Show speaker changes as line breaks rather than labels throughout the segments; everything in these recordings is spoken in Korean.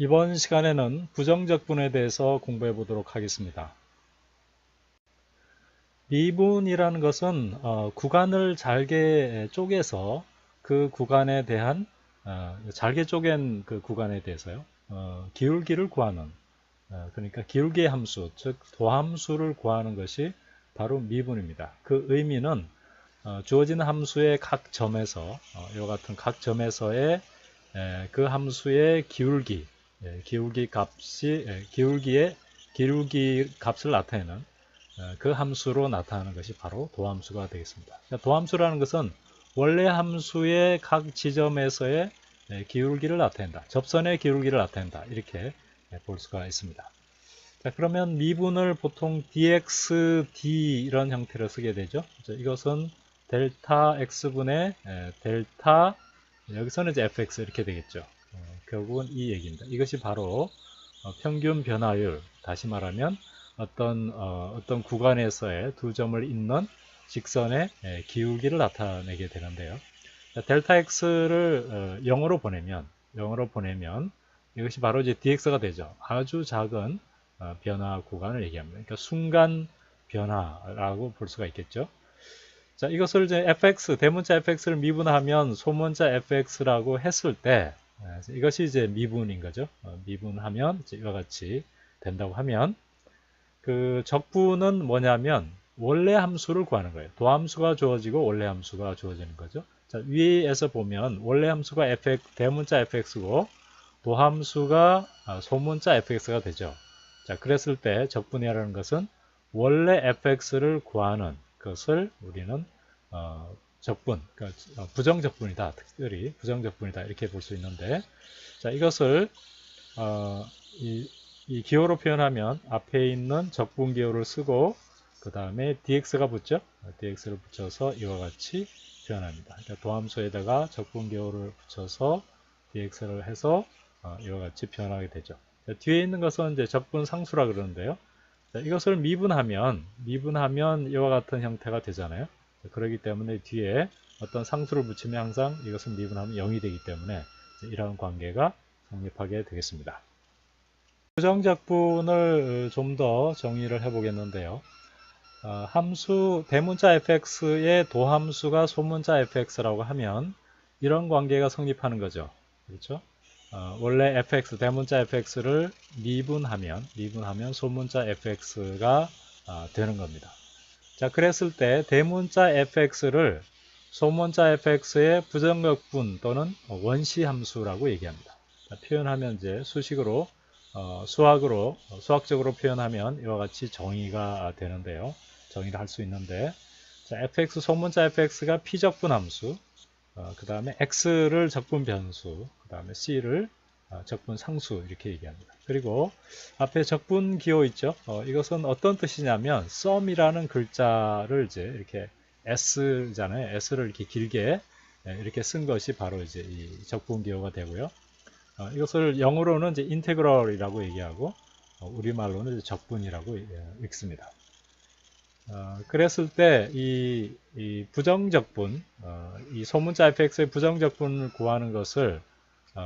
이번 시간에는 부정적분에 대해서 공부해 보도록 하겠습니다. 미분이라는 것은 어, 구간을 잘게 쪼개서 그 구간에 대한 어, 잘게 쪼갠 그 구간에 대해서요 어, 기울기를 구하는 어, 그러니까 기울기의 함수 즉 도함수를 구하는 것이 바로 미분입니다. 그 의미는 어, 주어진 함수의 각 점에서 이와 같은 각 점에서의 에, 그 함수의 기울기 예, 기울기 값이 예, 기울기의 기울기 값을 나타내는 어, 그 함수로 나타나는 것이 바로 도함수가 되겠습니다. 그러니까 도함수라는 것은 원래 함수의 각 지점에서의 예, 기울기를 나타낸다. 접선의 기울기를 나타낸다. 이렇게 볼 수가 있습니다. 자, 그러면 미분을 보통 dx, d 이런 형태로 쓰게 되죠. 이것은 델타 x분의 델타 여기서는 이제 fx 이렇게 되겠죠. 결국은 이 얘기입니다. 이것이 바로 어, 평균 변화율, 다시 말하면 어떤 어, 떤 구간에서의 두 점을 잇는 직선의 예, 기울기를 나타내게 되는데요. 델타 x를 0으로 어, 보내면 0으로 보내면 이것이 바로 이제 dx가 되죠. 아주 작은 변화 구간을 얘기합니다. 그러니까 순간 변화라고 볼 수가 있겠죠. 자, 이것을 이제 fx 대문자 fx를 미분하면 소문자 fx라고 했을 때 네, 이것이 이제 미분인 거죠. 어, 미분하면 이와 같이 된다고 하면 그 적분은 뭐냐면 원래 함수를 구하는 거예요. 도함수가 주어지고 원래 함수가 주어지는 거죠. 자, 위에서 보면 원래 함수가 fx, 대문자 fx고 도함수가 아, 소문자 fx가 되죠. 자, 그랬을 때 적분이라는 것은 원래 fx를 구하는 것을 우리는 어, 적분, 그러니까 어, 부정적분이다. 특별히 부정적분이다. 이렇게 볼 수 있는데, 자 이것을 어, 이, 이, 기호로 표현하면 앞에 있는 적분 기호를 쓰고 그 다음에 dx가 붙죠. dx를 붙여서 이와 같이 표현합니다. 그러니까 도함수에다가 적분 기호를 붙여서 dx를 해서 어, 이와 같이 표현하게 되죠. 자, 뒤에 있는 것은 이제 적분 상수라 그러는데요. 자, 이것을 미분하면 미분하면 이와 같은 형태가 되잖아요. 그러기 때문에 뒤에 어떤 상수를 붙이면 항상 이것은 미분하면 0이 되기 때문에 이러한 관계가 성립하게 되겠습니다. 부정적분을 좀 더 정의를 해 보겠는데요. 어, 함수 대문자 fx의 도함수가 소문자 fx라고 하면 이런 관계가 성립하는 거죠. 그렇죠? 어, 원래 fx 대문자 fx를 미분하면 미분하면 소문자 fx가 어, 되는 겁니다. 자, 그랬을 때 대문자 fx를 소문자 fx의 부정격분 또는 원시 함수라고 얘기합니다. 자, 표현하면 이제 수식으로 어, 수학으로 어, 수학적으로 표현하면 이와 같이 정의가 되는데요. 정의를 할 수 있는데 자, fx 소문자 fx가 피적분 함수 어, 그 다음에 x를 적분 변수 그 다음에 c를 어, 적분 상수 이렇게 얘기합니다. 그리고 앞에 적분 기호 있죠. 어, 이것은 어떤 뜻이냐면 sum이라는 글자를 이제 이렇게 s잖아요. s를 이렇게 길게 예, 이렇게 쓴 것이 바로 이제 이 적분 기호가 되고요. 어, 이것을 영어로는 이제 integral이라고 얘기하고 어, 우리말로는 적분이라고 예, 읽습니다. 어, 그랬을 때이 부정적분, 어, 이 소문자 fx의 부정적분을 구하는 것을 어,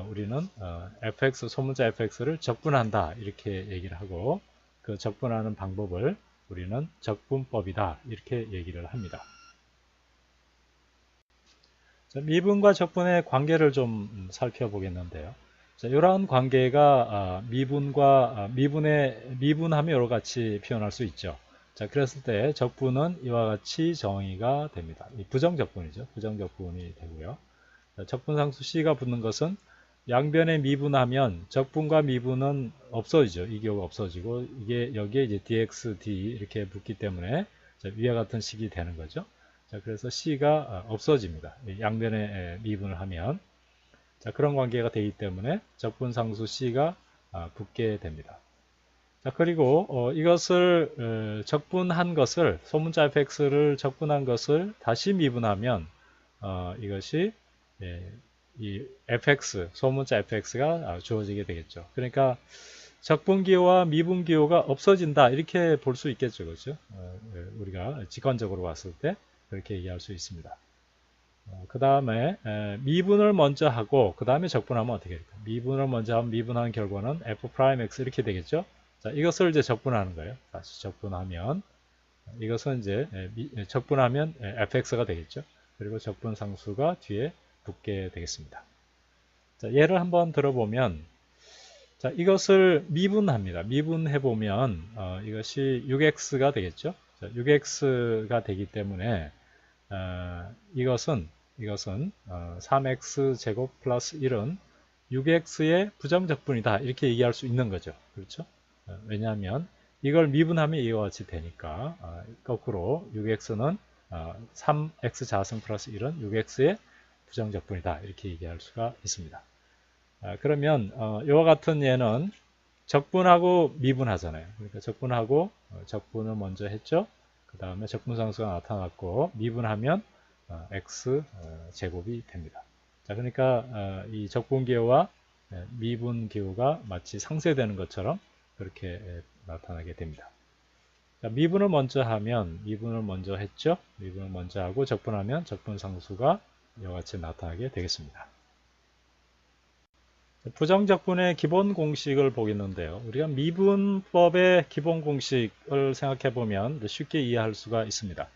우리는 어, fx 소문자 fx를 적분한다 이렇게 얘기를 하고 그 적분하는 방법을 우리는 적분법이다 이렇게 얘기를 합니다. 자, 미분과 적분의 관계를 좀 살펴보겠는데요. 자, 이러한 관계가 아, 미분과 아, 미분의 미분하면 여러 가지 표현할 수 있죠. 자, 그랬을 때 적분은 이와 같이 정의가 됩니다. 부정적분이죠. 부정적분이 되고요. 자, 적분상수 C가 붙는 것은 양변에 미분하면 적분과 미분은 없어지죠. 이 경우가 없어지고 이게 여기에 이제 dx, d 이렇게 붙기 때문에 위와 같은 식이 되는 거죠. 자, 그래서 c가 어, 없어집니다. 양변에 미분을 하면 자, 그런 관계가 되기 때문에 적분 상수 c가 아, 붙게 됩니다. 자, 그리고 어, 이것을 어, 적분한 것을 소문자 fx를 적분한 것을 다시 미분하면 어, 이것이 예, 이 fx, 소문자 fx가 주어지게 되겠죠. 그러니까 적분기호와 미분기호가 없어진다 이렇게 볼 수 있겠죠. 그렇죠? 어, 예, 우리가 직관적으로 봤을 때 그렇게 얘기할 수 있습니다. 그 다음에 미분을 먼저 하고 그 다음에 적분하면 어떻게 될까요? 미분을 먼저 하면 미분한 결과는 f 프라임 x 이렇게 되겠죠? 자, 이것을 이제 적분하는 거예요. 다시 적분하면 이것은 이제 적분하면 fx가 되겠죠. 그리고 적분 상수가 뒤에 붙게 되겠습니다. 자, 예를 한번 들어보면 자, 이것을 미분합니다. 미분해 보면 어, 이것이 6x가 되겠죠. 자, 6x가 되기 때문에 어, 이것은 이것은 어, 3x 제곱 플러스 1은 6x의 부정적분이다 이렇게 얘기할 수 있는 거죠. 그렇죠? 어, 왜냐하면 이걸 미분하면 이와 같이 되니까 어, 거꾸로 6x는 3x 어, 자승 플러스 1은 6x의 부정적분이다 이렇게 얘기할 수가 있습니다. 그러면 이와 같은 예는 적분하고 미분하잖아요. 그러니까 적분하고 적분을 먼저 했죠. 그 다음에 적분상수가 나타났고 미분하면 x 제곱이 됩니다. 자, 그러니까 이 적분기호와 미분기호가 마치 상쇄되는 것처럼 그렇게 나타나게 됩니다. 자, 미분을 먼저 하면 미분을 먼저 했죠. 미분을 먼저 하고 적분하면 적분상수가 이와 같이 나타나게 되겠습니다. 부정적분의 기본 공식을 보겠는데요. 우리가 미분법의 기본 공식을 생각해 보면 쉽게 이해할 수가 있습니다.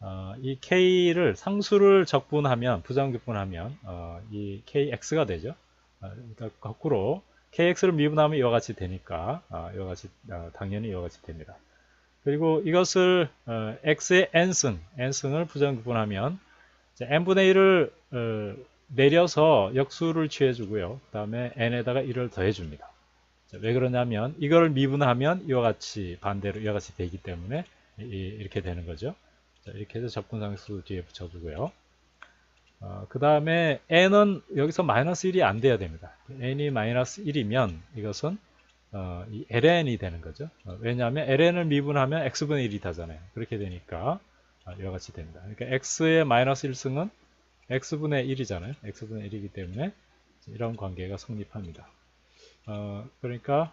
어, 이 k를 상수를 적분하면 부정적분하면 어, 이 kx가 되죠. 어, 그러니까 거꾸로 kx를 미분하면 이와 같이 되니까 어, 이와 같이 어, 당연히 이와 같이 됩니다. 그리고 이것을 어, x의 n승, n승을 부정분하면 n분의 1을 어, 내려서 역수를 취해주고요. 그 다음에 n에다가 1을 더해줍니다. 자, 왜 그러냐면 이걸 미분하면 이와 같이 반대로 이와 같이 되기 때문에 이, 이렇게 되는 거죠. 자, 이렇게 해서 접근상수 뒤에 붙여주고요. 어, 그 다음에 n은 여기서 마이너스 1이 안 돼야 됩니다. n이 마이너스 1이면 이것은 어, 이 ln이 되는 거죠. 어, 왜냐하면 ln을 미분하면 x분의 1이 되잖아요. 그렇게 되니까 어, 이와 같이 됩니다. 그러니까 x의 마이너스 1승은 x분의 1이잖아요. x분의 1이기 때문에 이런 관계가 성립합니다. 어, 그러니까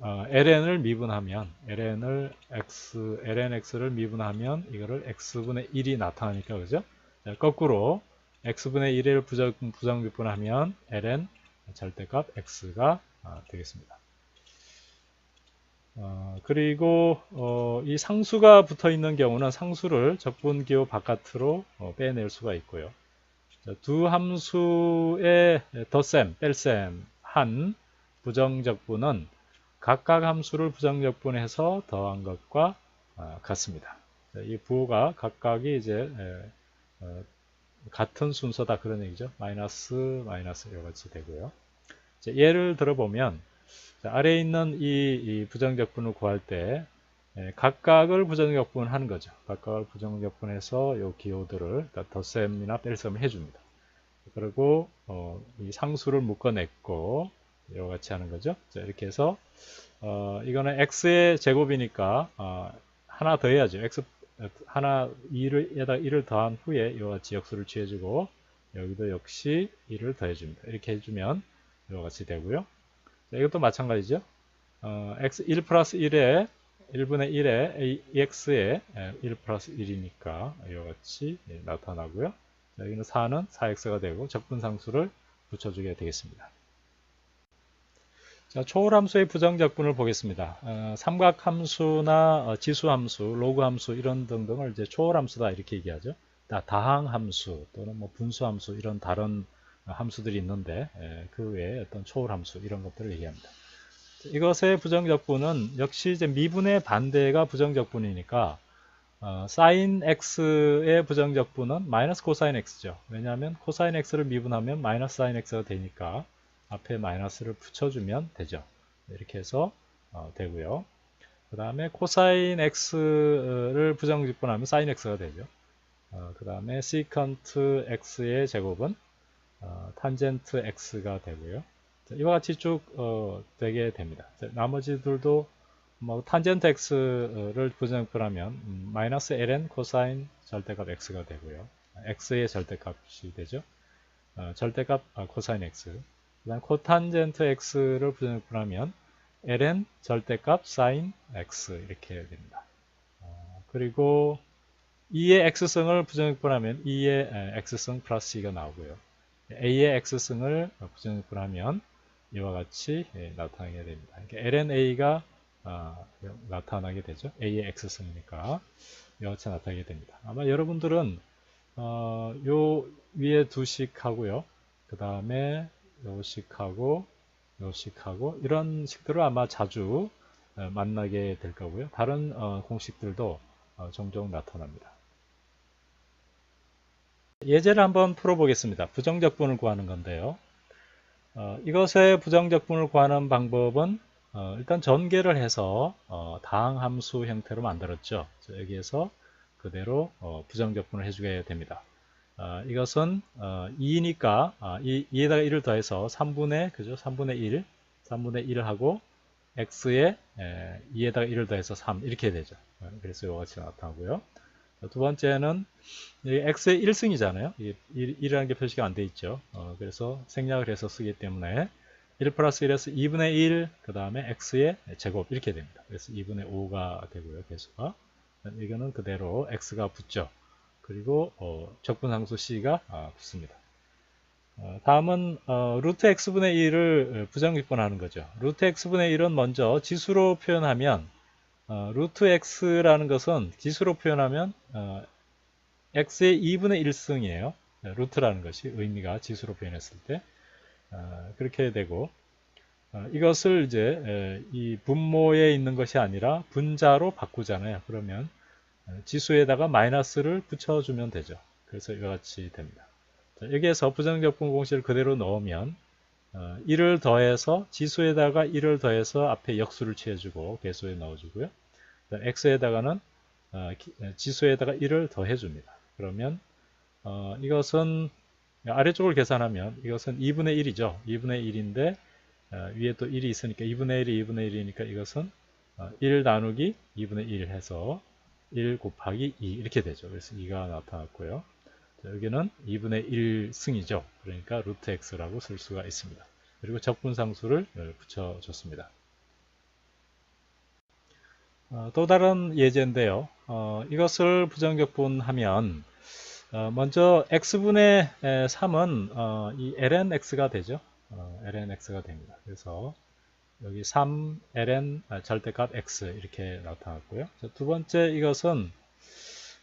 어, ln을 미분하면 ln을 x lnx를 미분하면 이거를 x분의 1이 나타나니까 그죠? 자, 거꾸로 x분의 1을 부정, 부정비분하면 ln 절대값 x가 아, 되겠습니다. 어, 그리고 어, 이 상수가 붙어 있는 경우는 상수를 적분기호 바깥으로 어, 빼낼 수가 있고요. 자, 두 함수의 덧셈, 뺄셈 한 부정적분은 각각 함수를 부정적분해서 더한 것과 아, 같습니다. 자, 이 부호가 각각이 이제 에, 어, 같은 순서다 그런 얘기죠. 마이너스 마이너스 이와 같이 되고요. 자, 예를 들어보면 자, 아래에 있는 이, 이 부정적분을 구할 때 예, 각각을 부정적분 하는 거죠. 각각을 부정적분해서 이 기호들을 그러니까 덧셈이나 뺄셈을 해줍니다. 그리고 어, 이 상수를 묶어냈고 이와 같이 하는 거죠. 자, 이렇게 해서 어, 이거는 x의 제곱이니까 어, 하나 더 해야죠. x 하나 2를, 1을 더한 후에 이와 같이 역수를 취해주고 여기도 역시 1을 더해줍니다. 이렇게 해주면 이와 같이 되고요. 자, 이것도 마찬가지죠. 어, x 1 플러스 1에 1분의 1에 x에 1 플러스 1이니까 이와 같이 예, 나타나고요. 자, 여기는 4는 4x가 되고 적분상수를 붙여주게 되겠습니다. 자, 초월함수의 부정적분을 보겠습니다. 어, 삼각함수나 어, 지수함수, 로그함수 이런 등등을 이제 초월함수다 이렇게 얘기하죠. 다항함수 또는 뭐 분수함수 이런 다른 함수들이 있는데 예, 그 외에 어떤 초월 함수 이런 것들을 얘기합니다. 이것의 부정적분은 역시 이제 미분의 반대가 부정적분이니까 어, 사인 x의 부정적분은 마이너스 코사인 x죠. 왜냐하면 코사인 x를 미분하면 마이너스 사인 x가 되니까 앞에 마이너스를 붙여주면 되죠. 이렇게 해서 어, 되고요. 그 다음에 코사인 x를 부정직분하면 사인 x가 되죠. 어, 그 다음에 시컨트 x의 제곱은 어, 탄젠트 x가 되고요. 자, 이와 같이 쭉 어, 되게 됩니다. 자, 나머지들도 뭐 탄젠트 x를 부정직분하면 음, 마이너스 ln 코사인 절대값 x가 되고요. x의 절대값이 되죠. 어, 절대값 아, 코사인 x 그 다음 코탄젠트 x를 부정분하면 ln 절대값 sin x 이렇게 됩니다. 어, 그리고 2의 x승을 부정역분하면 2의 x승 플러스 c가 나오고요. A의 x승을 부정역분하면 이와 같이 예, 나타나게 됩니다. lna가 아, 나타나게 되죠. a의 x승이니까 이와 같이 나타나게 됩니다. 아마 여러분들은 어, 요 위에 두 식하고요. 그 다음에 요 식하고 요 식하고 이런 식들을 아마 자주 어, 만나게 될 거고요. 다른 어, 공식들도 어, 종종 나타납니다. 예제를 한번 풀어보겠습니다. 부정적분을 구하는 건데요. 이것의 부정적분을 구하는 방법은 일단 전개를 해서 다항함수 형태로 만들었죠. 여기에서 그대로 부정적분을 해주게 됩니다. 이것은 2니까 2에다가 1을 더해서 3분의 그죠? 3분의 1, 3분의 1을 하고 x에 2에다가 1을 더해서 3 이렇게 되죠. 어, 그래서 이와 같이 나타나고요. 두 번째는 x의 1승이잖아요. 1, 이라는 게 표시가 안 돼 있죠. 어, 그래서 생략을 해서 쓰기 때문에 1 플러스 1에서 2분의 1, 그 다음에 x의 제곱 이렇게 됩니다. 그래서 2분의 5가 되고요. 개수가. 이거는 그대로 x가 붙죠. 그리고 어, 적분상수 c가 아, 붙습니다. 어, 다음은 어, 루트 x분의 1을 부정기분하는 거죠. 루트 x분의 1은 먼저 지수로 표현하면 어, 루트 x라는 것은 지수로 표현하면 어, x의 2분의 1승이에요. 루트라는 것이 의미가 지수로 표현했을 때 어, 그렇게 되고 어, 이것을 이제 에, 이 분모에 있는 것이 아니라 분자로 바꾸잖아요. 그러면 어, 지수에다가 마이너스를 붙여주면 되죠. 그래서 이와 같이 됩니다. 자, 여기에서 부정적분 공식을 그대로 넣으면 어, 1을 더해서 지수에다가 1을 더해서 앞에 역수를 취해주고 개수에 넣어주고요. x에다가는 어, 어, 지수에다가 1을 더해줍니다. 그러면 어, 이것은 아래쪽을 계산하면 이것은 2분의 1이죠. 2분의 1인데 어, 위에 또 1이 있으니까 2분의 1이 2분의 1이니까 이것은 1 나누기 2분의 1 해서 1 곱하기 2 이렇게 되죠. 그래서 2가 나타났고요. 자, 여기는 2분의 1 승이죠. 그러니까 루트 x라고 쓸 수가 있습니다. 그리고 적분상수를 붙여줬습니다. 어, 또 다른 예제인데요. 어, 이것을 부정적분하면 어, 먼저 x분의 3은 어, 이 lnx가 되죠. 어, lnx가 됩니다. 그래서 여기 3 ln 아, 절대값 x 이렇게 나타났고요. 자, 두 번째 이것은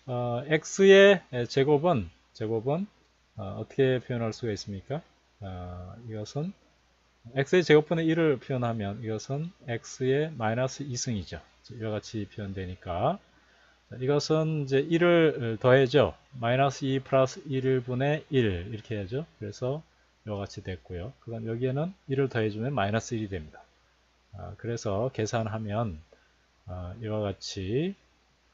어, x의 제곱은 제곱은 어, 떻게 표현할 수가 있습니까? 어, 이것은 x의 제곱분의 1을 표현하면 이것은 x의 마이너스 2승이죠. 이와 같이 표현되니까 이것은 이제 1을 더해죠. 마이너스 2 플러스 1분의 1 이렇게 해야죠. 그래서 이와 같이 됐고요. 그럼 여기에는 1을 더해주면 마이너스 1이 됩니다. 아, 그래서 계산하면 아, 이와 같이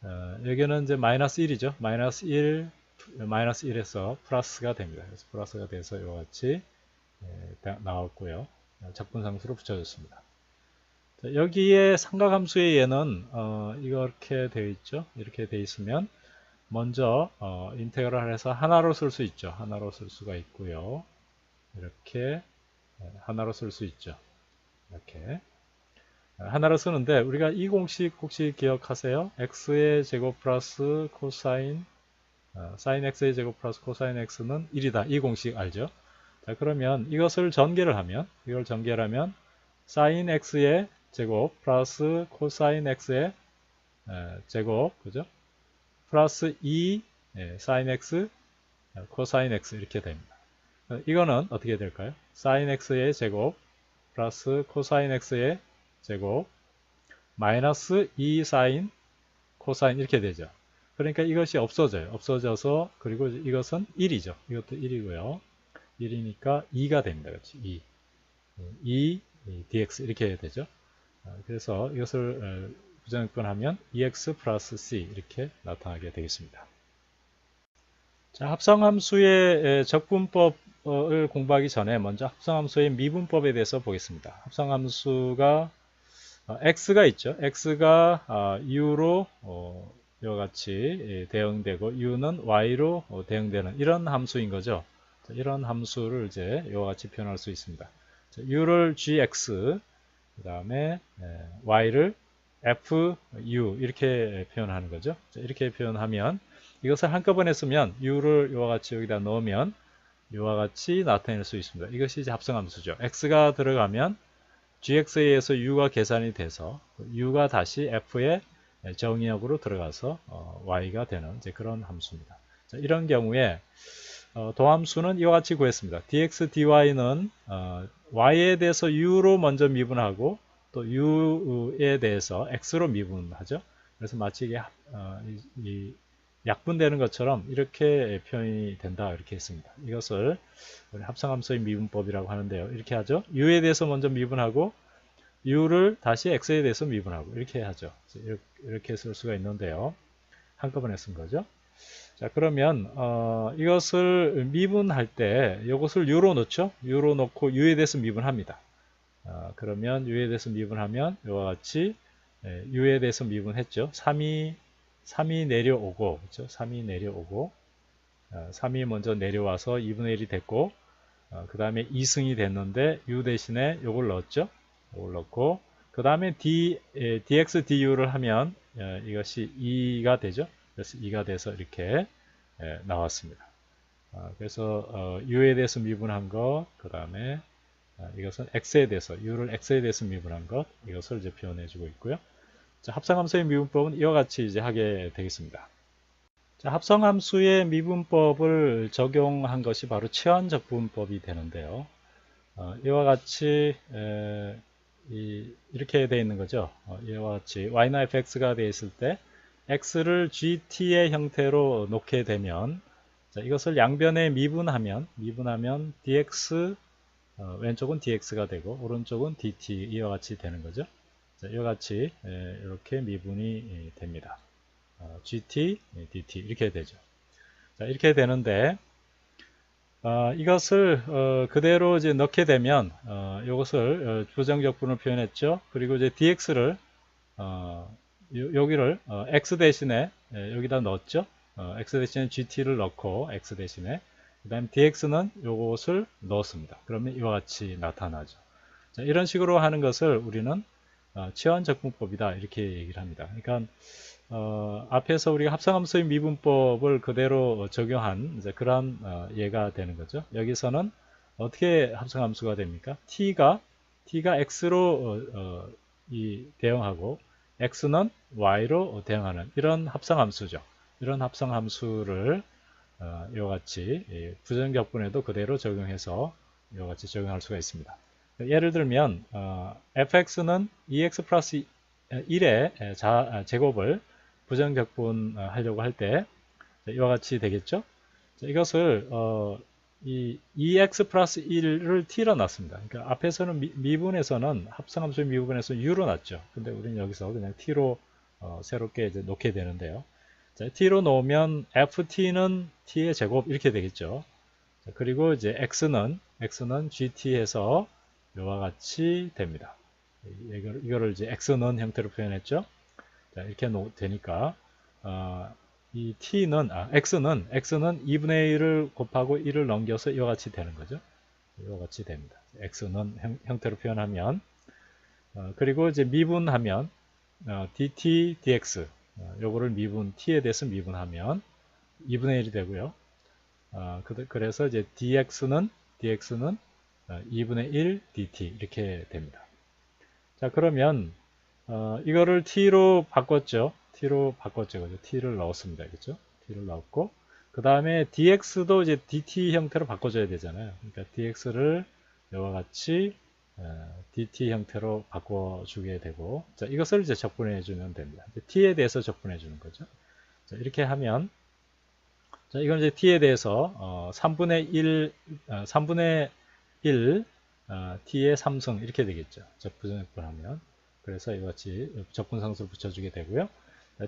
어, 여기는 이제 마이너스 1이죠. 마이너스 1 마이너스 1에서 플러스가 됩니다. 그래서 플러스가 돼서 이와 같이 예, 나왔고요. 적분상수로 붙여줬습니다. 여기에 삼각함수의 예는 어, 이렇게 되어 있죠. 이렇게 되어 있으면 먼저 어, 인테그랄 해서 하나로 쓸 수 있죠. 하나로 쓸 수가 있고요. 이렇게 네, 하나로 쓸 수 있죠. 이렇게 하나로 쓰는데 우리가 이 공식 혹시 기억하세요? x의 제곱 플러스 코사인 어, 사인 x의 제곱 플러스 코사인 x는 1이다. 이 공식 알죠? 자 그러면 이것을 전개를 하면 이걸 전개를 하면 사인 x의 제곱 플러스 코사인 x의 제곱 그죠? 플러스 2 예, 사인 x 코사인 x 이렇게 됩니다. 이거는 어떻게 될까요? 사인 x의 제곱 플러스 코사인 x의 제곱 마이너스 2 사인 코사인 이렇게 되죠. 그러니까 이것이 없어져요. 없어져서 그리고 이것은 1이죠. 이것도 1이고요. 1이니까 2가 됩니다. 그렇지? 2. 2 dx 이렇게 되죠. 어, 그래서 이것을 부정역분하면 EX 플러스 C 이렇게 나타나게 되겠습니다. 자, 합성함수의 적분법을 공부하기 전에 먼저 합성함수의 미분법에 대해서 보겠습니다. 합성함수가 어, x가 있죠. x가 어, u로 이와 같이 대응되고 u는 y로 대응되는 이런 함수인 거죠. 이런 함수를 이제 이와 같이 표현할 수 있습니다. u를 gx 그 다음에 y를 fu 이렇게 표현하는 거죠. 이렇게 표현하면 이것을 한꺼번에 쓰면 u를 이와 같이 여기다 넣으면 이와 같이 나타낼 수 있습니다. 이것이 이제 합성함수죠. x가 들어가면 gx에 의해서 u가 계산이 돼서 u가 다시 f의 정의역으로 들어가서 어, y가 되는 그런 함수입니다. 자, 이런 경우에 어, 도함수는 이와 같이 구했습니다. dx, dy는 어, y에 대해서 u로 먼저 미분하고 또 u에 대해서 x로 미분하죠. 그래서 마치 이게 어, 이, 이 약분되는 것처럼 이렇게 표현이 된다 이렇게 했습니다. 이것을 합성함수의 미분법이라고 하는데요. 이렇게 하죠. u에 대해서 먼저 미분하고 u를 다시 x에 대해서 미분하고 이렇게 하죠. 이렇게 쓸 수가 있는데요. 한꺼번에 쓴 거죠. 자 그러면 어, 이것을 미분할 때 이것을 u로 넣죠. u로 넣고 u에 대해서 미분합니다. 어, 그러면 u에 대해서 미분하면 이와 같이 예, u에 대해서 미분했죠. 3이 3이 내려오고 그렇죠? 3이 내려오고 어, 3이 먼저 내려와서 2분의 1이 됐고 어, 그 다음에 2승이 됐는데 u 대신에 이걸 넣었죠. 넣고 그 다음에 예, dx du를 하면 예, 이것이 2가 되죠. 그래서 2가 돼서 이렇게 예, 나왔습니다. 어, 그래서 어, u에 대해서 미분한 것, 그 다음에 어, 이것은 x에 대해서 u를 x에 대해서 미분한 것 이것을 이제 표현해 주고 있고요. 자, 합성함수의 미분법은 이와 같이 이제 하게 되겠습니다. 자, 합성함수의 미분법을 적용한 것이 바로 치환적분법이 되는데요. 어, 이와 같이 에, 이, 렇게 되어 있는 거죠. 어, 이와 같이 y나 fx가 되어 있을 때 x를 gt의 형태로 놓게 되면 자, 이것을 양변에 미분하면 미분하면 dx 어, 왼쪽은 dx가 되고 오른쪽은 dt 이와 같이 되는 거죠. 자, 이와 같이 이렇게 미분이 됩니다. 어, gt, dt 이렇게 되죠. 자, 이렇게 되는데 어, 이것을 어, 그대로 이제 넣게 되면 어, 이것을 어, 부정적분을 표현했죠. 그리고 이제 dx를 어, 여기를 x 대신에 여기다 넣었죠. x 대신에 gt를 넣고 x 대신에 그 다음 dx는 이것을 넣었습니다. 그러면 이와 같이 나타나죠. 자, 이런 식으로 하는 것을 우리는 어, 치환 적분법이다 이렇게 얘기를 합니다. 그러니까 어, 앞에서 우리가 합성함수의 미분법을 그대로 적용한 그런 어, 예가 되는 거죠. 여기서는 어떻게 합성함수가 됩니까? t가 t가 x로 어, 어, 이 대응하고 x는 y로 대응하는 이런 합성함수죠. 이런 합성함수를 어, 이와 같이 예, 부정격분에도 그대로 적용해서 이와 같이 적용할 수가 있습니다. 예를 들면 어, fx는 2x 플러스 1의 자, 아, 제곱을 부정 격분 어, 하려고 할 때 이와 같이 되겠죠. 자, 이것을 어, 이 2x 플러스 1을 t로 놨습니다. 그러니까 앞에서는 미, 분에서는 합성함수의 미분에서 u로 놨죠. 근데 우리는 여기서 그냥 t로 어, 새롭게 이제 놓게 되는데요. 자, t로 놓으면 ft는 t의 제곱 이렇게 되겠죠. 자, 그리고 이제 x는 x는 gt에서 이와 같이 됩니다. 이거를, 이거를 이제 x는 형태로 표현했죠. 자, 이렇게 놓, 되니까 어, 이 t는 아, x는 x는 2분의 1을 곱하고 1을 넘겨서 이와 같이 되는 거죠. 이와 같이 됩니다. x는 형, 태로 표현하면 어, 그리고 이제 미분하면 어, dt dx 어, 요거를 미분 t에 대해서 미분하면 2분의 1이 되고요. 어, 그, 래서 이제 dx는 dx는 2분의 어, 1 dt 이렇게 됩니다. 자 그러면 어, 이거를 t로 바꿨죠. t로 바꿨죠. 그죠? t를 넣었습니다. 그죠? t를 넣었고 그 다음에 dx도 이제 dt 형태로 바꿔줘야 되잖아요. 그러니까 dx를 이와 같이 어, dt 형태로 바꿔주게 되고 자 이것을 이제 적분해 주면 됩니다. t에 대해서 적분해 주는 거죠. 자, 이렇게 하면 자 이건 이제 t에 대해서 어, 3분의 1 어, 3분의 1 어, t의 3승 이렇게 되겠죠. 부정적분하면 그래서 이같이 적분상수를 붙여주게 되고요.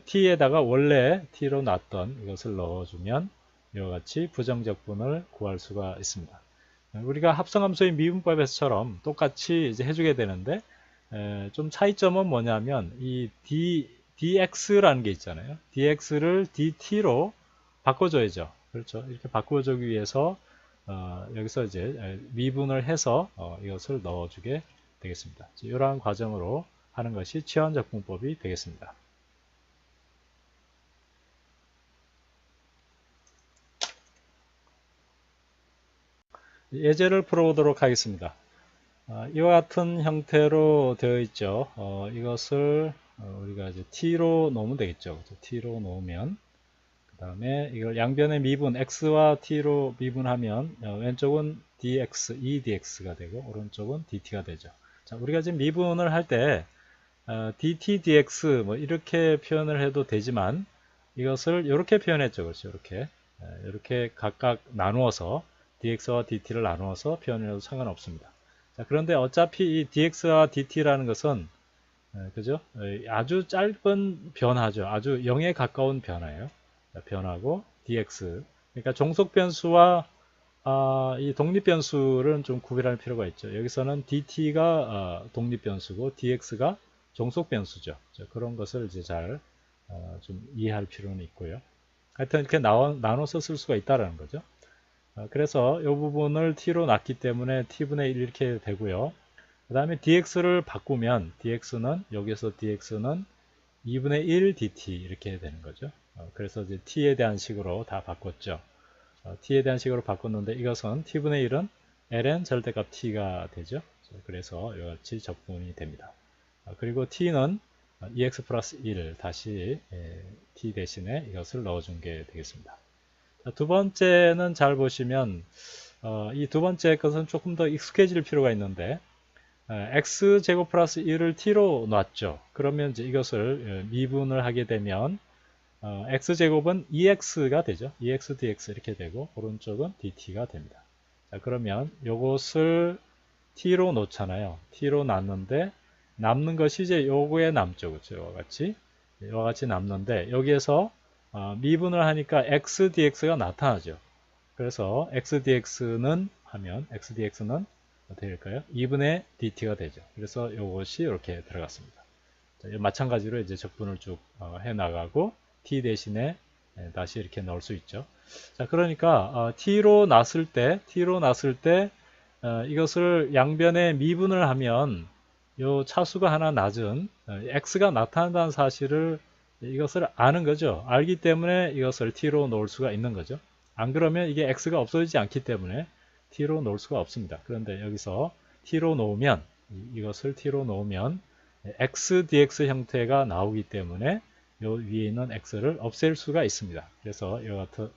t에다가 원래 t로 놨던 이것을 넣어주면 이와 같이 부정적분을 구할 수가 있습니다. 우리가 합성함수의 미분법에서처럼 똑같이 이제 해주게 되는데 에, 좀 차이점은 뭐냐면 이 d, dx라는 게 있잖아요. dx를 dt로 바꿔줘야죠. 그렇죠. 이렇게 바꿔주기 위해서 어, 여기서 이제 미분을 해서 어, 이것을 넣어주게 되겠습니다. 이러한 과정으로 하는 것이 치환작품법이 되겠습니다. 예제를 풀어보도록 하겠습니다. 아, 이와 같은 형태로 되어 있죠. 어, 이것을 어, 우리가 이제 t로 놓으면 되겠죠. t로 놓으면 그 다음에 이걸 양변의 미분 x와 t로 미분하면 어, 왼쪽은 dx, e dx가 되고 오른쪽은 dt가 되죠. 자, 우리가 지금 미분을 할 때 어, dt, dx 뭐 이렇게 표현을 해도 되지만 이것을 이렇게 표현했죠. 그렇죠. 이렇게 이렇게 각각 나누어서 dx와 dt를 나누어서 표현해도 상관없습니다. 자, 그런데 어차피 이 dx와 dt라는 것은 그죠? 아주 짧은 변화죠. 아주 0에 가까운 변화예요. 변화고 dx 그러니까 종속 변수와 아, 이 독립 변수를 좀 구별할 필요가 있죠. 여기서는 dt가 어, 독립 변수고 dx가 종속 변수죠. 그런 것을 이제 잘좀 어, 이해할 필요는 있고요. 하여튼 이렇게 나눠, 나눠 서 쓸 수가 있다라는 거죠. 어, 그래서 이 부분을 t로 놨기 때문에 t분의 1 이렇게 되고요. 그 다음에 dx를 바꾸면 dx는 여기서 dx는 2분의 1 dt 이렇게 되는 거죠. 어, 그래서 이제 t에 대한 식으로 다 바꿨죠. 어, t에 대한 식으로 바꿨는데 이것은 t분의 1은 ln 절대값 t가 되죠. 그래서 이같이 적분이 됩니다. 그리고 t는 ex 플러스 1 다시 t 대신에 이것을 넣어준 게 되겠습니다. 두 번째는 잘 보시면 어, 이 두 번째 것은 조금 더 익숙해질 필요가 있는데 x제곱 플러스 1을 t로 놨죠. 그러면 이제 이것을 어, 미분을 하게 되면 어, x제곱은 ex가 되죠. ex dx 이렇게 되고 오른쪽은 dt가 됩니다. 자, 그러면 이것을 t로 놓잖아요. t로 놨는데 남는 것이 이제 요거에 남죠. 그렇죠. 이와 같이 이와 같이 남는데 여기에서 어, 미분을 하니까 x dx가 나타나죠. 그래서 x dx는 하면 x dx는 어떻게 될까요? 2분의 dt가 되죠. 그래서 이것이 이렇게 들어갔습니다. 자, 마찬가지로 이제 적분을 쭉 어, 해나가고 t 대신에 네, 다시 이렇게 넣을 수 있죠. 자, 그러니까 어, t로 놨을 때, t로 놨을 때 어, 이것을 양변에 미분을 하면 이 차수가 하나 낮은 어, x가 나타난다는 사실을 이것을 아는 거죠. 알기 때문에 이것을 t로 놓을 수가 있는 거죠. 안 그러면 이게 x가 없어지지 않기 때문에 t로 놓을 수가 없습니다. 그런데 여기서 t로 놓으면 이것을 t로 놓으면 x dx 형태가 나오기 때문에 요 위에 있는 x를 없앨 수가 있습니다. 그래서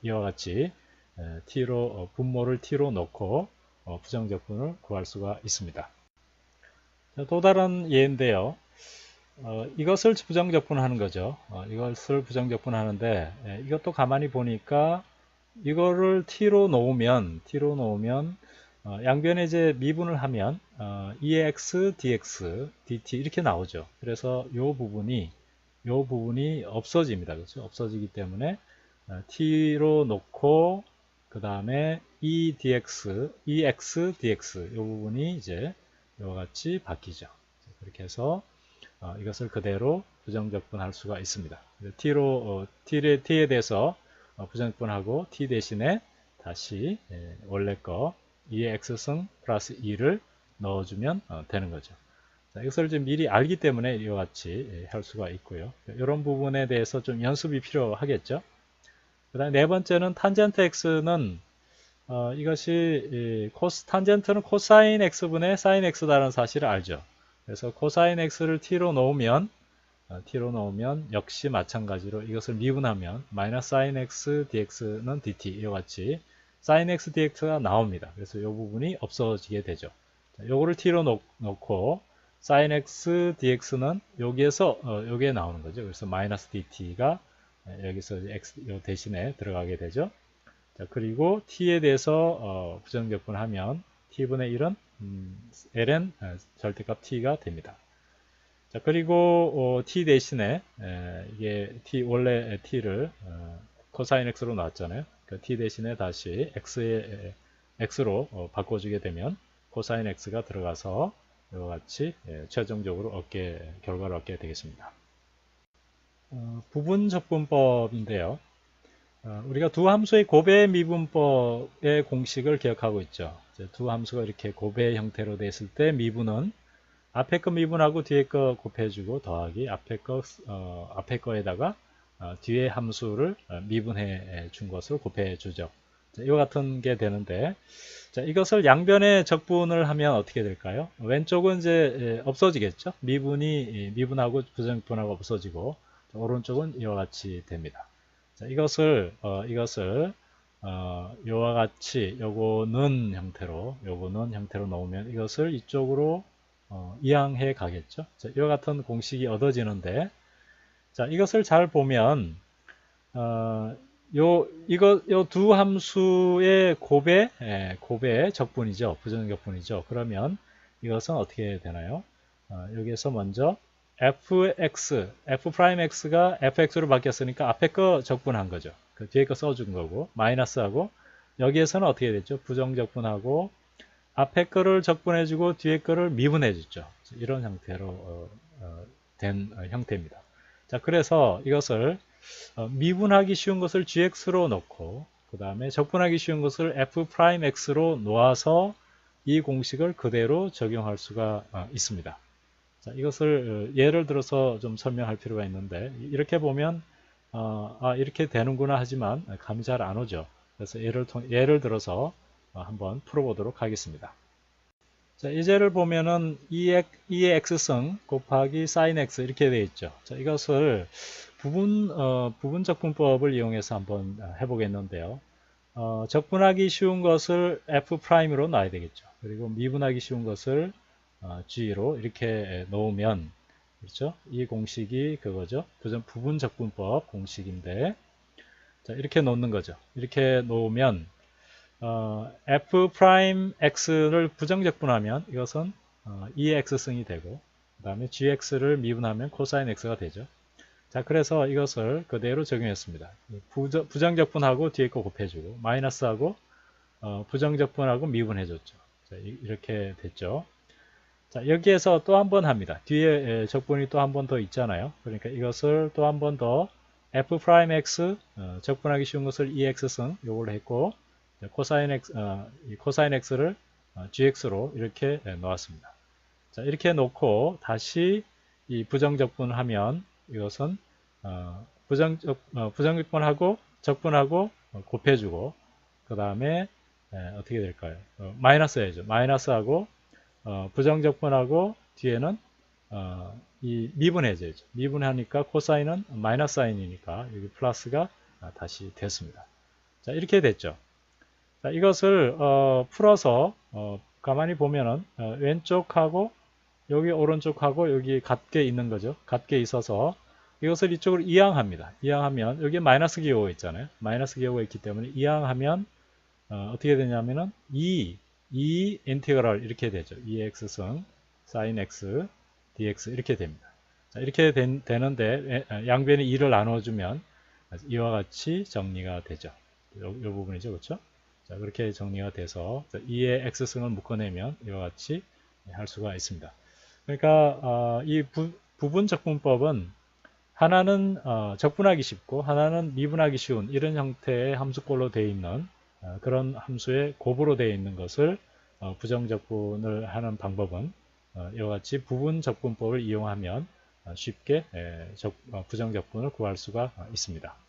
이와 같이 t로 어, 분모를 t로 놓고 어, 부정적분을 구할 수가 있습니다. 또 다른 예인데요. 어, 이것을 부정적분하는 거죠. 어, 이것을 부정적분하는데 예, 이것도 가만히 보니까 이거를 t로 놓으면 t로 놓으면 어, 양변에 이제 미분을 하면 어, ex, dx, dt 이렇게 나오죠. 그래서 이 부분이 이 부분이 없어집니다. 그렇죠? 없어지기 때문에 어, t로 놓고 그 다음에 e dx, ex, dx 이 부분이 이제 이와 같이 바뀌죠. 그렇게 해서 어, 이것을 그대로 부정적분할 수가 있습니다. t로 어, t에, t에 대해서 어, 부정적분하고 t 대신에 다시 예, 원래 거 2의 x승 플러스 2를 넣어주면 어, 되는 거죠. 자, 이것을 좀 미리 알기 때문에 이와 같이 예, 할 수가 있고요. 이런 부분에 대해서 좀 연습이 필요하겠죠. 그 다음에 네 번째는 탄젠트 x는 어, 이것이 코스 탄젠트는 코사인 x분의 사인 x다라는 사실을 알죠. 그래서 코사인 x를 t로 놓으면 어, t로 놓으면 역시 마찬가지로 이것을 미분하면 마이너스 사인 x dx는 dt 이와 같이 사인 x dx가 나옵니다. 그래서 이 부분이 없어지게 되죠. 요거를 t로 놓, 고 사인 x dx는 여기에서 어, 여기에 나오는 거죠. 그래서 마이너스 dt가 여기서 x 요 대신에 들어가게 되죠. 자, 그리고 t에 대해서 어, 부정적분하면 t분의 1은 음, ln 아, 절대값 t가 됩니다. 자 그리고 어, t 대신에 에, 이게 t 원래 t를 어, 코사인 x로 나왔잖아요. 그 t 대신에 다시 x의 x로 어, 바꿔주게 되면 코사인 x가 들어가서 이와 같이 예, 최종적으로 얻게 결과를 얻게 되겠습니다. 어, 부분 적분법인데요. 어, 우리가 두 함수의 고배 미분법의 공식을 기억하고 있죠. 두 함수가 이렇게 고배 형태로 됐을 때 미분은 앞에 거 미분하고 뒤에 거 곱해주고 더하기 앞에 거 어, 앞에 거에다가 어, 뒤에 함수를 어, 미분해 준 것을 곱해 주죠. 자, 이와 같은 게 되는데 자, 이것을 양변에 적분을 하면 어떻게 될까요? 왼쪽은 이제 예, 없어지겠죠. 미분이 예, 미분하고 부정분하고 없어지고 자, 오른쪽은 이와 같이 됩니다. 자, 이것을 어, 이것을 어, 이와 같이 요거는 형태로 요거는 형태로 놓으면 이것을 이쪽으로 어, 이항해 가겠죠. 자, 이와 같은 공식이 얻어지는데 자, 이것을 잘 보면 어, 요 이거 요 두 함수의 곱의 예, 곱의 적분이죠. 부정적분이죠. 그러면 이것은 어떻게 되나요? 어, 여기에서 먼저 fx, f'x가 fx로 바뀌었으니까 앞에 거 적분한 거죠. 그 뒤에 거 써준 거고 마이너스하고 여기에서는 어떻게 됐죠? 부정적분하고 앞에 거를 적분해주고 뒤에 거를 미분해줬죠. 이런 형태로 어, 어, 된 어, 형태입니다. 자, 그래서 이것을 어, 미분하기 쉬운 것을 gx로 놓고 그 다음에 적분하기 쉬운 것을 f'x로 놓아서 이 공식을 그대로 적용할 수가 어, 있습니다. 자, 이것을 어, 예를 들어서 좀 설명할 필요가 있는데 이렇게 보면 어, 아, 이렇게 되는구나 하지만 감이 잘 안 오죠. 그래서 예를, 통, 예를 들어서 어, 한번 풀어보도록 하겠습니다. 자, 이제를 보면은 2의, 2의 x승 곱하기 sin x 이렇게 되어 있죠. 자, 이것을 부분, 어, 부분 적 분법을 이용해서 한번 해보겠는데요. 어, 적분하기 쉬운 것을 f'으로 놔야 되겠죠. 그리고 미분하기 쉬운 것을 어, g로 이렇게 놓으면 그렇죠? 이 공식이 그거죠. 부분, 부분 적분법 공식인데 자, 이렇게 놓는 거죠. 이렇게 놓으면 어, f'x를 부정적분하면 이것은 어, 2x승이 되고 그 다음에 gx를 미분하면 코사인 x가 되죠. 자, 그래서 이것을 그대로 적용했습니다. 부정, 부정적분하고 뒤에 거 곱해주고 마이너스하고 어, 부정적분하고 미분해줬죠. 자, 이렇게 됐죠. 자, 여기에서 또 한 번 합니다. 뒤에 적분이 또 한 번 더 있잖아요. 그러니까 이것을 또 한 번 더 f'x 어, 적분하기 쉬운 것을 2x승 요걸 했고 코사인 x 어, 코사인 x를 어, gx로 이렇게 놓았습니다. 자, 이렇게 놓고 다시 이 부정적분을 하면 이것은 어, 부정적, 어, 부정적분하고 적분하고 어, 곱해주고 그 다음에 어떻게 될까요? 어, 마이너스 해야죠. 마이너스하고 어, 부정적분하고 뒤에는 이 미분해져야죠. 미분하니까 코사인은 마이너스 사인이니까 여기 플러스가 다시 됐습니다. 자 이렇게 됐죠. 자, 이것을 풀어서 가만히 보면은 왼쪽하고 여기 오른쪽하고 여기 같게 있는 거죠. 같게 있어서 이것을 이쪽으로 이항합니다. 이항하면 여기에 마이너스 기호가 있잖아요. 마이너스 기호가 있기 때문에 이항하면 어, 떻게 되냐면은 2, 2 인테그럴 이렇게 되죠. 2x승 sin x dx 이렇게 됩니다. 자, 이렇게 된, 되는데 양변에 2를 나눠주면 이와 같이 정리가 되죠. 이 부분이죠. 그렇죠? 자, 그렇게 정리가 돼서 2의 x승을 묶어내면 이와 같이 할 수가 있습니다. 그러니까 어, 이 부, 부분 적분법은 하나는 어, 적분하기 쉽고 하나는 미분하기 쉬운 이런 형태의 함수꼴로 되어 있는 어, 그런 함수의 곱으로 되어 있는 것을 어, 부정적분을 하는 방법은 어, 이와 같이 부분 적분법을 이용하면 어, 쉽게 어, 부정적분을 구할 수가 있습니다.